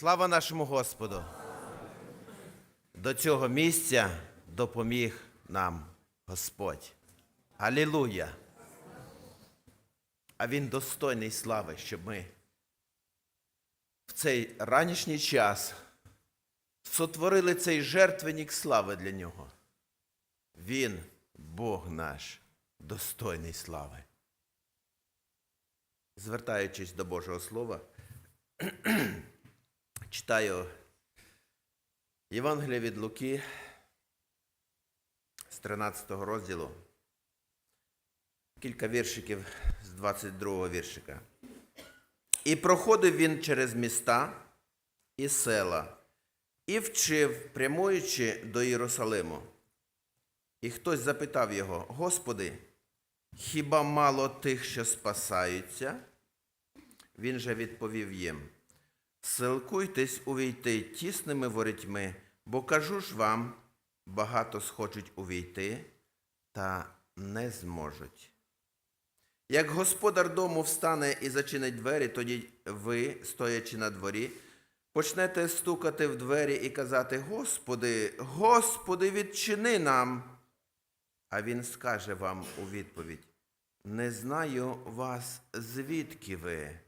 Слава нашому Господу! До цього місця допоміг нам Господь. Алілуя! А Він достойний слави, щоб ми в цей ранішній час сотворили цей жертвенник слави для нього. Він, Бог наш, достойний слави. Звертаючись до Божого Слова, читаю Євангелія від Луки з 13 розділу, кілька віршиків з 22 віршика. І проходив він через міста і села, і вчив, прямуючи до Єрусалиму. І хтось запитав його: Господи, хіба мало тих, що спасаються? Він же відповів їм: Силкуйтесь увійти тісними ворітьми, бо кажу ж вам, багато схочуть увійти, та не зможуть. Як господар дому встане і зачинить двері, тоді ви, стоячи на дворі, почнете стукати в двері і казати: Господи, Господи, відчини нам. А він скаже вам у відповідь: Не знаю вас, звідки ви.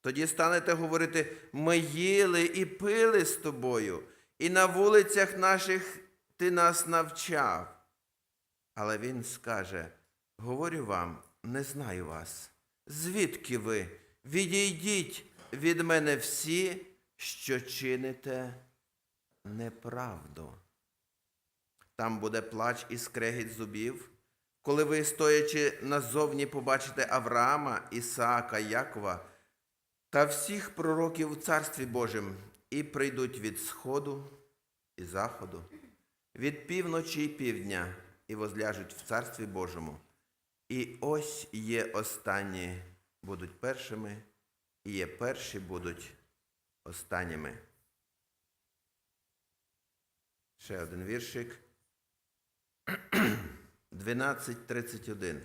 Тоді станете говорити: ми їли і пили з тобою, і на вулицях наших ти нас навчав. Але він скаже: Говорю вам, не знаю вас. Звідки ви? Відійдіть від мене всі, що чините неправду. Там буде плач і скрегіт зубів, коли ви, стоячи назовні, побачите Авраама, Ісаака, Якова та всіх пророків у Царстві Божим, і прийдуть від сходу і заходу, від півночі і півдня, і возляжуть в Царстві Божому. І ось є останні будуть першими, і є перші будуть останніми. Ще один віршик. 12.31.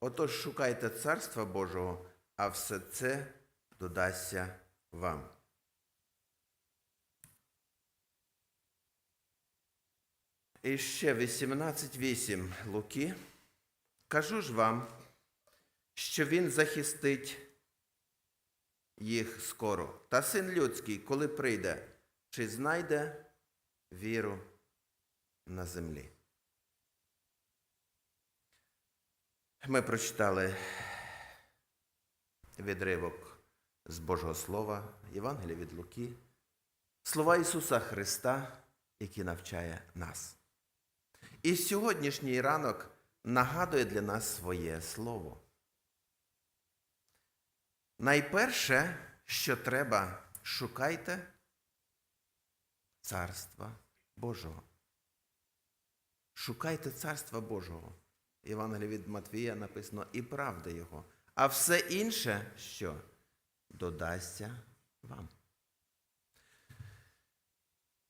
Отож шукайте Царства Божого, а все це додасться вам. І ще 18.8 Луки. Кажу ж вам, що він захистить їх скоро. Та син людський, коли прийде, чи знайде віру на землі. Ми прочитали відривок з Божого Слова, Євангелія від Луки, слова Ісуса Христа, які навчає нас. І сьогоднішній ранок нагадує для нас своє Слово. Найперше, що треба, шукайте Царства Божого. Шукайте Царства Божого. Євангелії від Матвія написано і правда Його. А все інше, що додасться вам.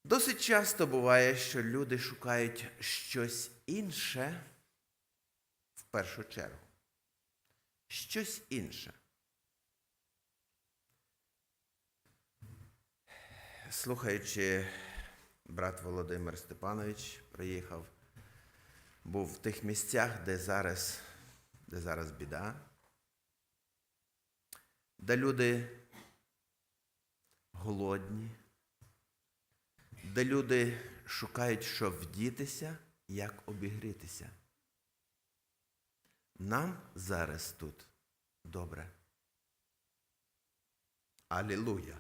Досить часто буває, що люди шукають щось інше в першу чергу. Щось інше. Слухаючи, брат Володимир Степанович приїхав, був в тих місцях, де зараз, де зараз біда, де люди голодні, де люди шукають, що вдітися, як обігрітися. Нам зараз тут добре. Алілуя!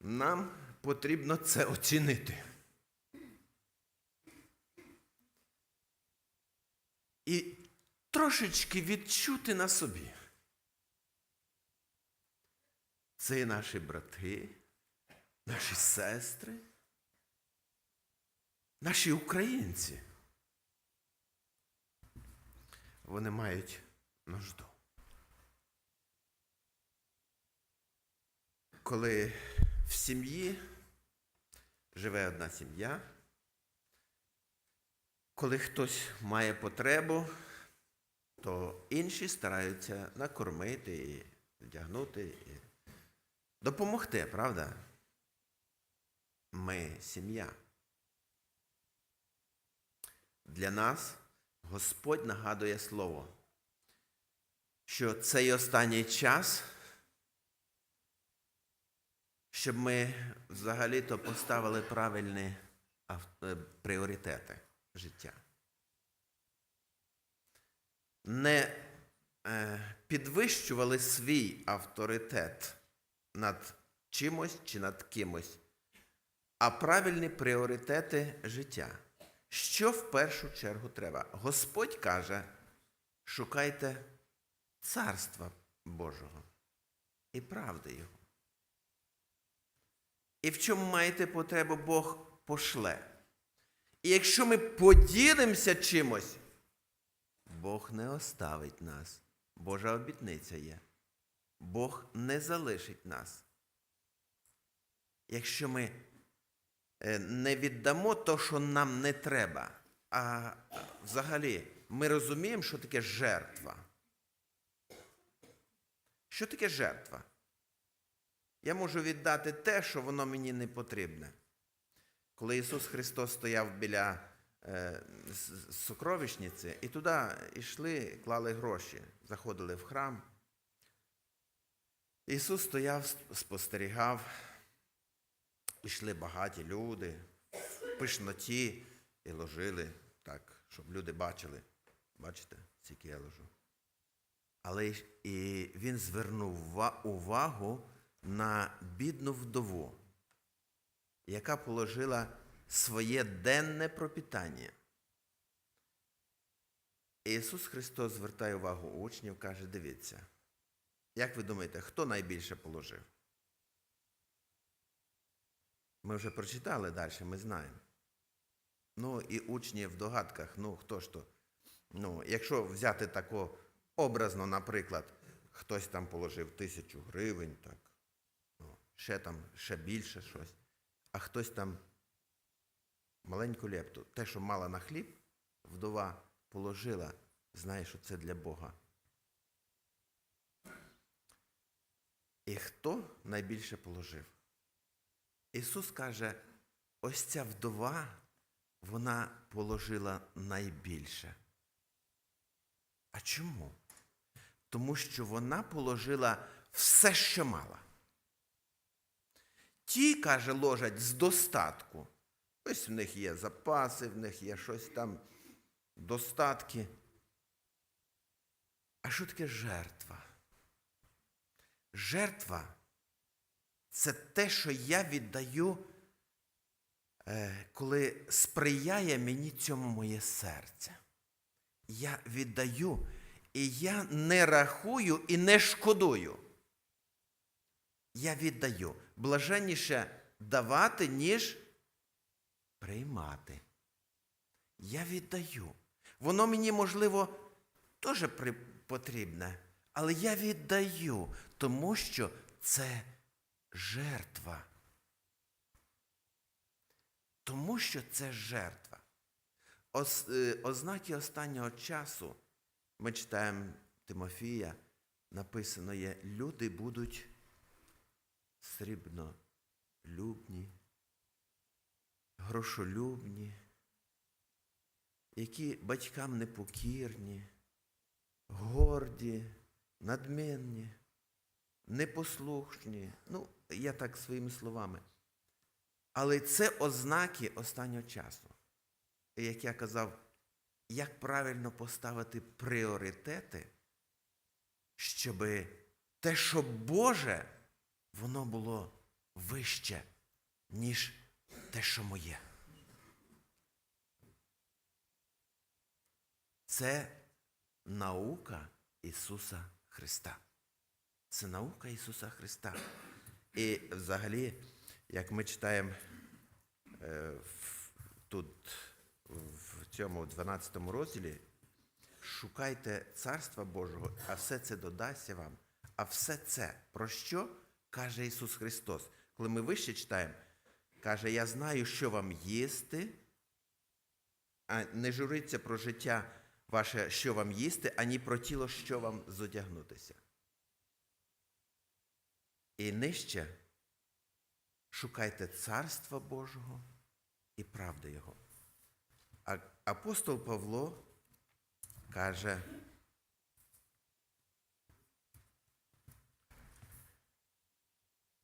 Нам потрібно це оцінити. І трошечки відчути на собі. Це наші брати, наші сестри, наші українці. Вони мають нужду. Коли в сім'ї живе одна сім'я, коли хтось має потребу, то інші стараються накормити, і вдягнути, і допомогти, правда? Ми сім'я. Для нас Господь нагадує слово, що цей останній час, щоб ми взагалі-то поставили правильні ав- е, пріоритети життя. Не е, підвищували свій авторитет над чимось чи над кимось, а правильні пріоритети життя. Що в першу чергу треба? Господь каже: шукайте царства Божого і правди Його. І в чому маєте потребу, Бог пошле. І якщо ми поділимося чимось, Бог не оставить нас. Божа обітниця є. Бог не залишить нас. Якщо ми е, не віддамо то, що нам не треба, а взагалі ми розуміємо, що таке жертва. Що таке жертва? Я можу віддати те, що воно мені не потрібне. Коли Ісус Христос стояв біля е, с- сокровищниці, і туди йшли, клали гроші, заходили в храм. Ісус стояв, спостерігав, ішли багаті люди в пишноті і ложили так, щоб люди бачили. Бачите, скільки я ложу. Але і він звернув увагу на бідну вдову, яка положила своє денне пропітання. Ісус Христос звертає увагу учнів, каже: дивіться, як ви думаєте, хто найбільше положив? Ми вже прочитали далі, ми знаємо. Ну, і учні в догадках, ну хто ж то? Ну, якщо взяти тако образно, наприклад, хтось там положив тисячу гривень, так, ну, ще там, ще більше щось, а хтось там маленьку лепту, те, що мала на хліб, вдова положила, знає, що це для Бога. І хто найбільше положив? Ісус каже, ось ця вдова, вона положила найбільше. А чому? Тому що вона положила все, що мала. Ті, каже, ложать з достатку. Ось в них є запаси, в них є щось там, достатки. А що таке жертва? Жертва це те, що я віддаю, е, коли сприяє мені цьому моє серце. Я віддаю, і я не рахую і не шкодую. Я віддаю. Блаженніше давати, ніж приймати. Я віддаю. Воно мені, можливо, теж потрібне, але я віддаю, тому що це жертва. Тому що це жертва. Е, ознаки останнього часу ми читаємо Тимофія, написано є, люди будуть срібнолюбні, грошолюбні, які батькам непокірні, горді, надмінні, непослушні. Ну, я так своїми словами. Але це ознаки останнього часу. Як я казав, як правильно поставити пріоритети, щоб те, що Боже, воно було вище, ніж те, що моє. Це наука Ісуса Христа. Це наука Ісуса Христа. І взагалі, як ми читаємо е, тут в цьому 12 розділі, шукайте Царства Божого, а все це додасться вам. А все це про що каже Ісус Христос? Коли ми вище читаємо, каже, я знаю, що вам їсти, а не журиться про життя ваше, що вам їсти, ані про тіло, що вам зодягнутися. І нижче шукайте царства Божого і правди Його. А апостол Павло каже,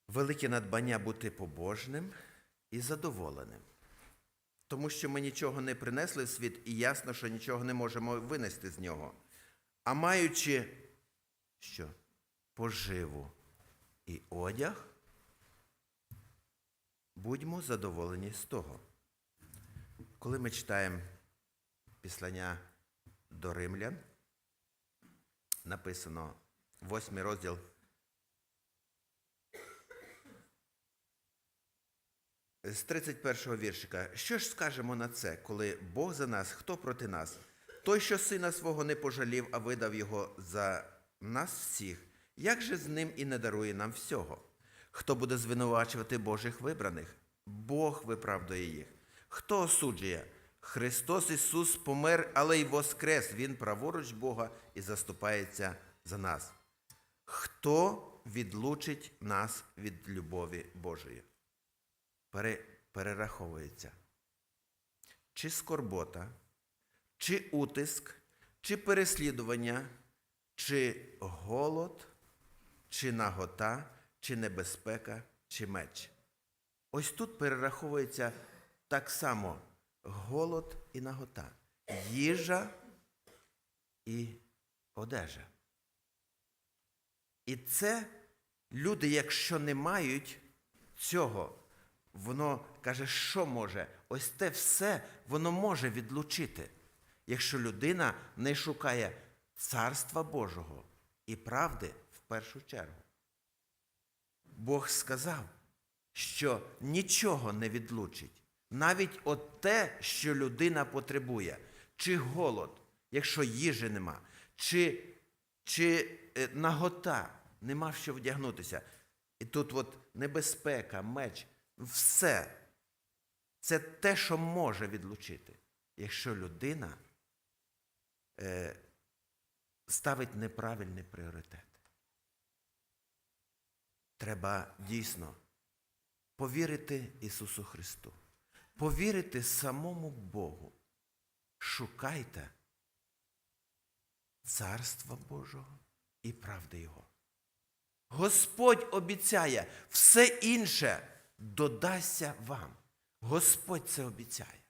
велике надбання бути побожним і задоволеним. Тому що ми нічого не принесли в світ, і ясно, що нічого не можемо винести з нього. А маючи що? Поживу і одяг, будьмо задоволені з того. Коли ми читаємо післання до римлян, написано восьмий розділ. З 31 віршика. Що ж скажемо на це, коли Бог за нас, хто проти нас? Той, що сина свого не пожалів, а видав його за нас всіх, як же з ним і не дарує нам всього? Хто буде звинувачувати Божих вибраних? Бог виправдує їх. Хто осуджує? Христос Ісус помер, але й воскрес. Він праворуч Бога і заступається за нас. Хто відлучить нас від любові Божої? Пере, перераховується. Чи скорбота, чи утиск, чи переслідування, чи голод, чи нагота, чи небезпека, чи меч. Ось тут перераховується так само голод і нагота, їжа і одежа. І це люди, якщо не мають цього, воно каже, що може? Ось те все воно може відлучити, якщо людина не шукає царства Божого і правди в першу чергу. Бог сказав, що нічого не відлучить, навіть от те, що людина потребує, чи голод, якщо їжі нема, чи, чи е, нагота, нема в що вдягнутися. І тут от небезпека, меч, все. Це те, що може відлучити, якщо людина е, ставить неправильний пріоритет. Треба дійсно повірити Ісусу Христу, повірити самому Богу. Шукайте Царства Божого і правди Його. Господь обіцяє, все інше додасться вам. Господь це обіцяє.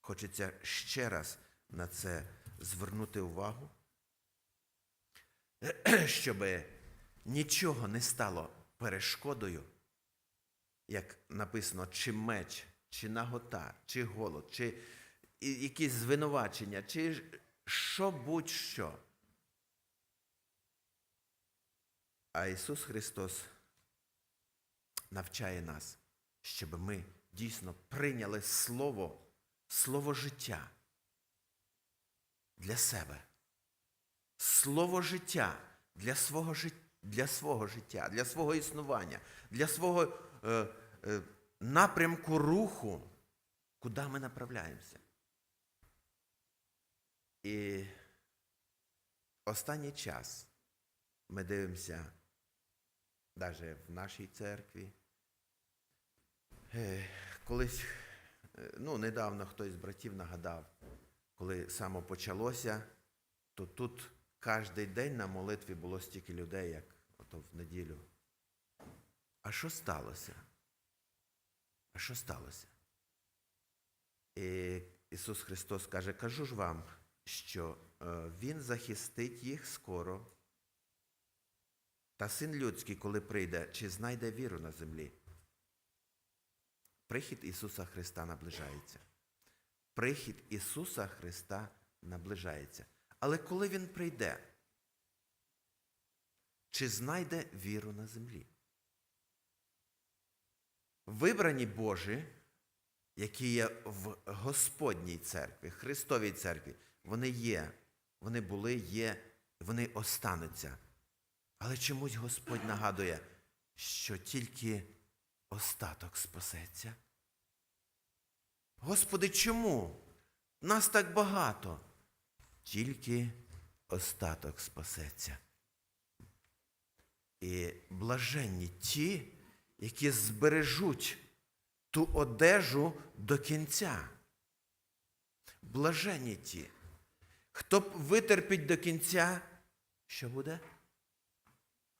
Хочеться ще раз на це звернути увагу, щоб нічого не стало перешкодою, як написано, чи меч, чи нагота, чи голод, чи якісь звинувачення, чи що будь-що. А Ісус Христос навчає нас, щоб ми дійсно прийняли Слово, Слово життя для себе. Слово життя для свого, жит- для свого життя, для свого існування, для свого е, е, напрямку руху, куди ми направляємося. І останній час ми дивимося навіть в нашій церкві. Е, Колись, е, ну, недавно хтось з братів нагадав, коли саме почалося, то тут кожен день на молитві було стільки людей, як ото в неділю. А що сталося? А що сталося? І Ісус Христос каже, кажу ж вам, що е, Він захистить їх скоро. Та син людський, коли прийде, чи знайде віру на землі? Прихід Ісуса Христа наближається. Прихід Ісуса Христа наближається. Але коли Він прийде, чи знайде віру на землі? Вибрані Божі, які є в Господній церкві, Христовій церкві, вони є, вони були, є, вони остануться. Але чомусь Господь нагадує, що тільки остаток спасеться. Господи, чому? Нас так багато. Тільки остаток спасеться. І блаженні ті, які збережуть ту одежу до кінця. Блаженні ті, хто витерпить до кінця, що буде?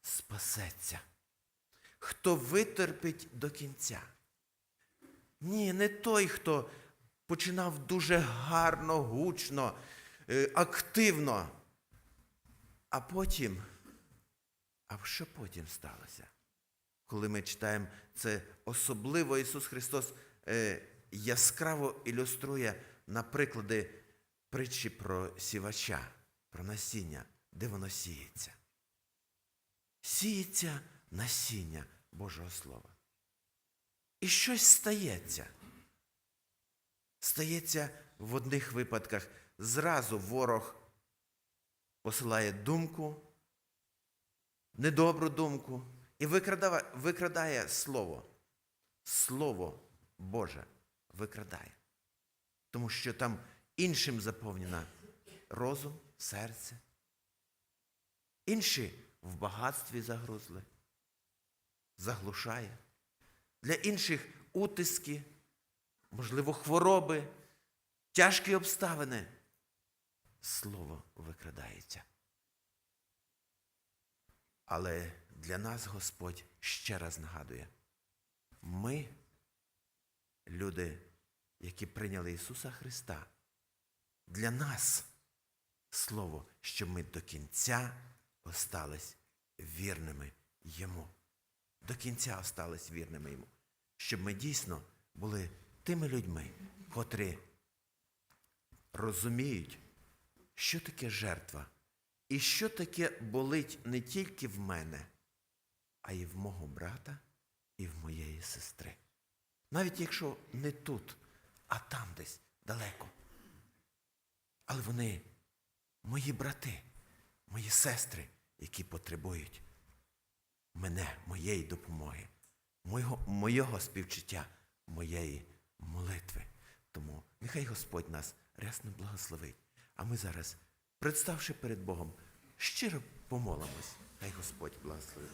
Спасеться. Хто витерпить до кінця. Ні, не той, хто починав дуже гарно, гучно, е, активно. А потім, а що потім сталося? Коли ми читаємо це особливо Ісус Христос е, яскраво ілюструє на приклади притчі про сівача, про насіння, де воно сіється. Сіється насіння Божого Слова. І щось стається. Стається в одних випадках зразу ворог посилає думку, недобру думку і викрадає, викрадає слово. Слово Боже викрадає. Тому що там іншим заповнена розум, серце. Інші в багатстві загрузли, заглушає. Для інших утиски, можливо, хвороби, тяжкі обставини. Слово викрадається. Але для нас Господь ще раз нагадує, ми, люди, які прийняли Ісуса Христа, для нас Слово, що ми до кінця остались вірними Йому. До кінця остались вірними Йому. Щоб ми дійсно були тими людьми, котрі розуміють, що таке жертва, і що таке болить не тільки в мене, а й в мого брата і в моєї сестри. Навіть якщо не тут, а там десь далеко. Але вони мої брати, мої сестри, які потребують мене, моєї допомоги, моєго, моєго співчуття, моєї молитви. Тому нехай Господь нас рясно благословить. А ми зараз, представши перед Богом, щиро помолимось. Хай Господь благословить.